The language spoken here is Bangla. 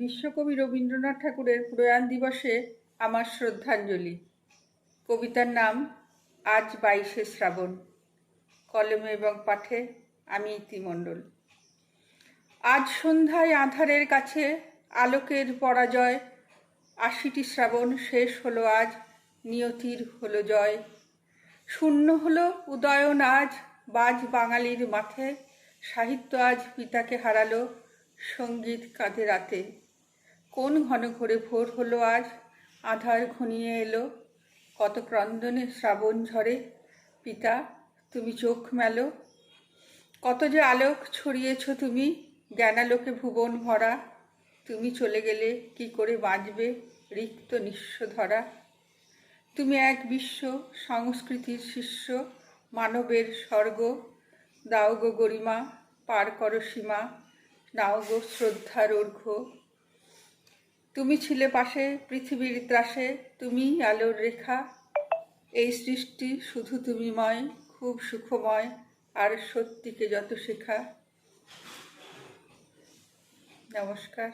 বিশ্বকবি রবীন্দ্রনাথ ঠাকুরের প্রয়াণ দিবসে আমার শ্রদ্ধাঞ্জলি। কবিতার নাম, আজ বাইশে শ্রাবণ কলমে এবং পাঠে আমি ইতিমণ্ডল। আজ সন্ধ্যায় আধারের কাছে আলোকের পরাজয়। আশিটি শ্রাবণ শেষ হলো আজ, নিয়তির হলো জয়। শূন্য হলো উদয়ন আজ, বাজ বাঙালির মাথে সাহিত্য আজ পিতাকে হারালো, সংগীত কাঁধে রাতে। কোন ঘন ঘোরে ভোর হলো আজ আধার ঘনিয়ে এলো। কত ক্রন্দনে শ্রাবণ ঝরে। পিতা, তুমি চোখ মেলো। কত যে আলোক ছড়িয়েছ তুমি, জ্ঞানালোকে ভুবন ভরা। তুমি চলে গেলে কি করে বাঁচবে রিক্ত নিঃস্ব ধরা তুমি এক বিশ্ব সংস্কৃতির শিষ্য, মানবের স্বর্গ। দাও গো গরিমা, পার করো সীমা। নাও গো শ্রদ্ধার অর্ঘ্য তুমি ছিলে পাশে পৃথিবীর ত্রাসে, তুমি আলোর রেখা। এই সৃষ্টি শুধু তুমিময়, খুব সুখময়, আর সত্যিকে যত শেখা। নমস্কার।